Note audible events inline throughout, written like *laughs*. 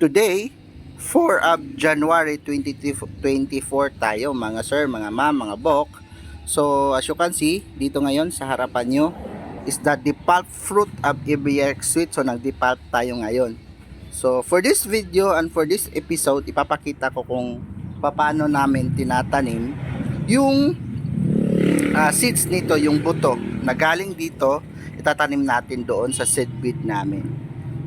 Today, 4 of January 2024 tayo mga sir, mga ma'am, mga bok. So as you can see, dito ngayon sa harapan nyo is the depulp fruit of Ibiac sweet. So nag-depulp tayo ngayon. So for this video and for this episode, ipapakita ko kung paano namin tinatanim yung ah, seeds nito, yung buto na galing dito, itatanim natin doon sa seed bed namin.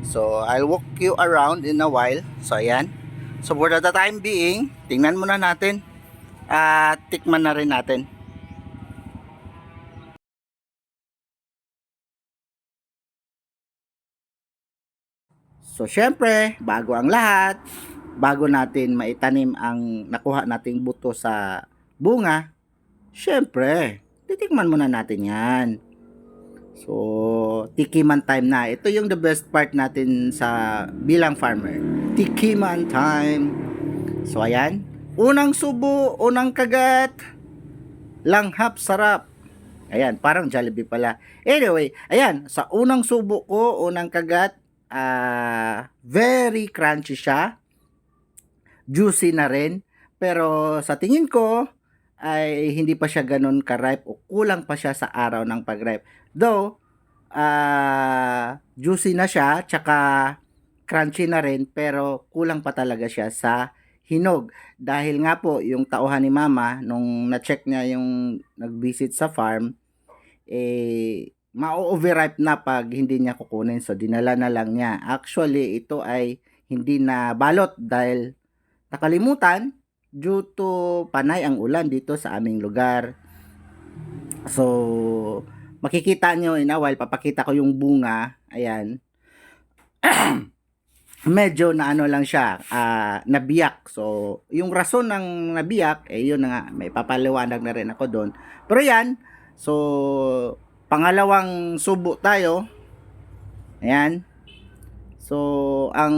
So, I'll walk you around in a while. So, ayan. So, for the time being, tingnan muna natin. At tikman na rin natin. So, syempre, bago ang lahat, bago natin maitanim ang nakuha nating buto sa bunga, syempre, titikman muna natin yan. So, tikiman time na. Ito yung the best part natin sa bilang farmer. Tikiman time. So, ayan. Unang subo, unang kagat. Langhap, sarap. Ayan, parang Jollibee pala. Anyway, ayan, sa unang subo ko, unang kagat, ah very crunchy siya. Juicy na rin. Pero sa tingin ko, ay hindi pa siya ganun ka-ripe o kulang pa siya sa araw ng pag-ripe. Though, ah juicy na siya, tsaka crunchy na rin, pero kulang pa talaga siya sa hinog. Dahil nga po, yung tauhan ni mama, nung na-check niya yung nag-visit sa farm, eh, ma-overripe na pag hindi niya kukunin. So, dinala na lang niya. Actually, ito ay hindi na balot dahil nakalimutan due to panay ang ulan dito sa aming lugar. So, makikita nyo in a while, papakita ko yung bunga. Ayan. *clears throat* Medyo na ano lang siya, ah, nabiyak. So, yung rason ng nabiyak, eh yun na nga, may papaliwanag na rin ako doon. Pero yan, so, pangalawang subo tayo. Ayan. So, ang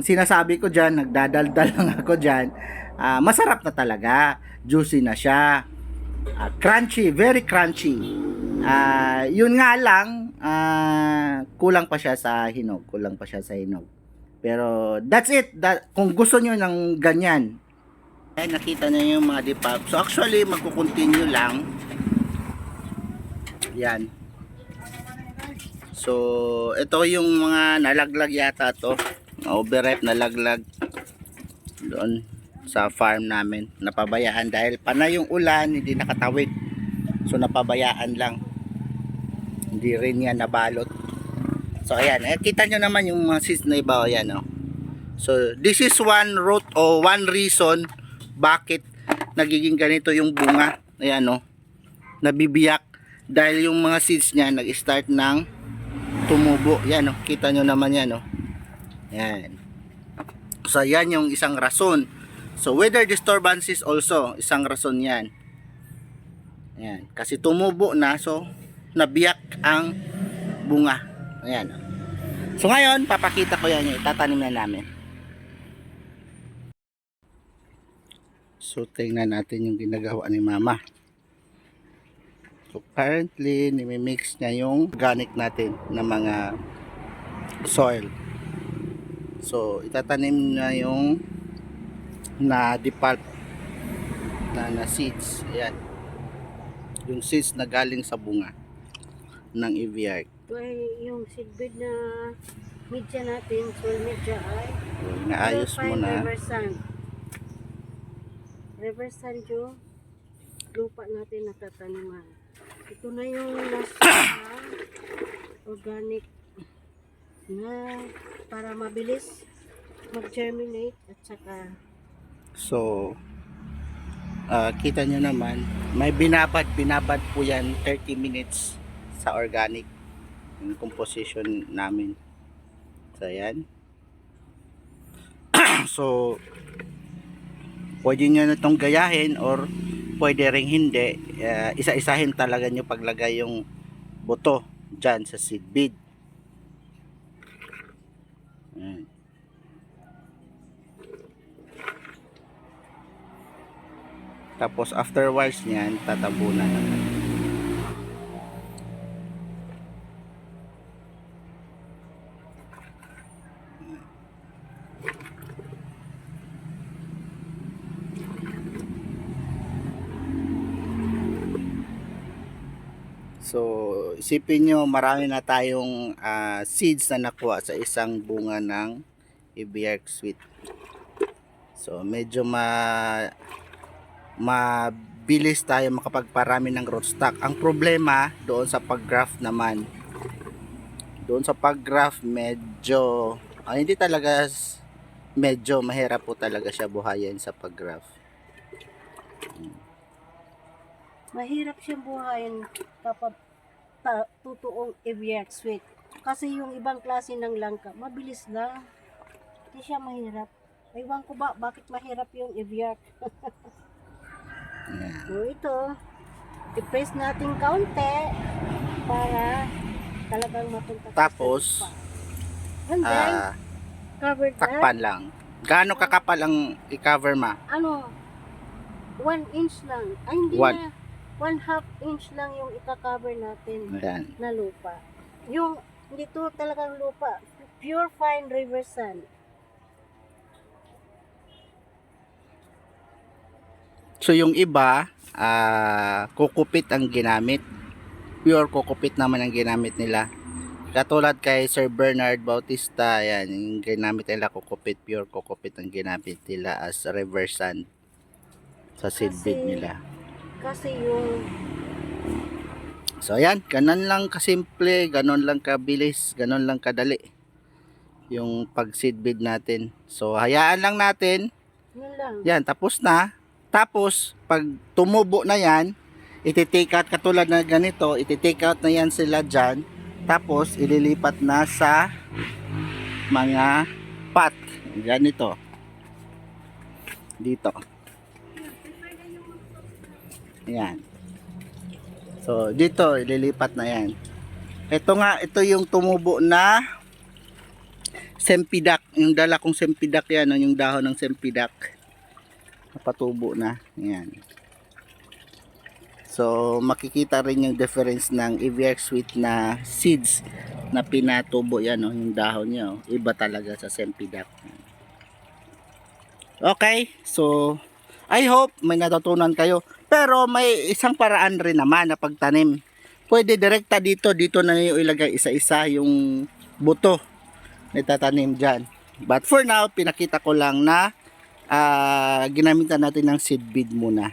sinasabi ko dyan, nagdadaldal *laughs* lang ako dyan, ah, masarap na talaga. Juicy na siya. Ah, crunchy, very crunchy. Ah, yun nga lang, ah, kulang pa siya sa hinog. Kulang pa siya sa hinog. Pero that's it. That, kung gusto nyo ng ganyan, ay nakita niyo yung mga dipap. So actually, magkukontinue lang. Yan. So, ito yung mga nalaglag yata to. Overripe nalaglag doon sa farm namin. Napabayaan dahil panay yung ulan, hindi nakatawid. So, napabayaan lang. Hindi rin yan nabalot. So, ayan. Eh, kita nyo naman yung mga seeds na iba. Ayan, oh. So, this is one root o one reason bakit nagiging ganito yung bunga. Ayan, oh. Nabibiyak. Dahil yung mga seeds niya nag-start ng tumubo. Yan, oh. Kita nyo naman yan, oh. Yan. So, yan yung isang rason. So, weather disturbances also, isang rason yan. Yan. Kasi tumubo na, so, nabiyak ang bunga. Ayan. So, ngayon, papakita ko yan. Itatanim na namin. So, tingnan natin yung ginagawa ni Mama. So, currently, nimimix niya yung organic natin na mga soil. So, itatanim na yung na depulp na, na seeds. Ayan. Yung seeds na galing sa bunga ng EVR. Yung seedbed na media natin, soil media ay So, inaayos mo na. River sand yung lupa natin natataniman. Ito na yung last na *coughs* organic na para mabilis mag-germinate at saka So, ah, kita nyo naman, may binabad, binabad po yan 30 minutes sa organic yung composition namin. So, ayan. *clears throat* so, pwede nyo na itong gayahin or pwede ring hindi. Ah, isa-isahin talaga nyo paglagay yung buto dyan sa seed bed. Ayan. Tapos afterwards niyan, tatabunan na. So, isipin nyo, marami na tayong ah, seeds na nakuha sa isang bunga ng Ibiark Sweet. So, medyo ma mabilis tayo makapagparami ng rootstock. Ang problema doon sa pag-graft naman, doon sa pag-graft medyo ah, hindi talaga medyo mahirap po talaga siya buhayin sa pag-graft. Mahirap siyang buhayin kapag ta- totoong Eviac sweet. Kasi yung ibang klase ng langka, mabilis lang. Hindi siya mahirap. Ewan ko ba, bakit mahirap yung Eviac? Ayan. *laughs* So ito, i-press natin kaunti para talagang mapunta Tapos. And then, Ah, cover that. takpan lang. Gaano kakapal ang i-cover ma? Ano, one inch lang. Ay, hindi One. na. One half inch lang yung ika-cover natin Ayan. na lupa. Yung, dito talagang lupa. Pure fine river sand. So yung iba, ah kukupit ang ginamit. Pure kukupit naman ang ginamit nila. Katulad kay Sir Bernard Bautista, yan, yung ginamit nila kukupit, pure kukupit ang ginamit nila as reverse sand sa seedbed nila. Kasi yung, So ayan, ganun lang kasimple, ganun lang kabilis, ganun lang kadali yung pag seedbed natin. So hayaan lang natin yun lang. Yan, tapos na. Tapos, pag tumubo na yan, iti-take out katulad na ganito, iti-take out na yan sila dyan. Tapos, ililipat na sa mga pot. Ganito. Dito. Yan. So, dito, ililipat na yan. Ito nga, ito yung tumubo na sempidak. Yung dala kong sempidak yan, yung dahon ng sempidak. Napatubo na. Yan. So, makikita rin yung difference ng EVX sweet na seeds na pinatubo yan, oh, yung dahon niya. Oh. Iba talaga sa sempidak. Okay, so I hope may natutunan kayo. Pero may isang paraan rin naman na pagtanim. Pwede direkta dito, dito na yung ilagay isa-isa yung buto na itatanim dyan. But for now, pinakita ko lang na ah ginamitan natin ng seed bead muna.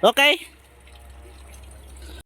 Okay?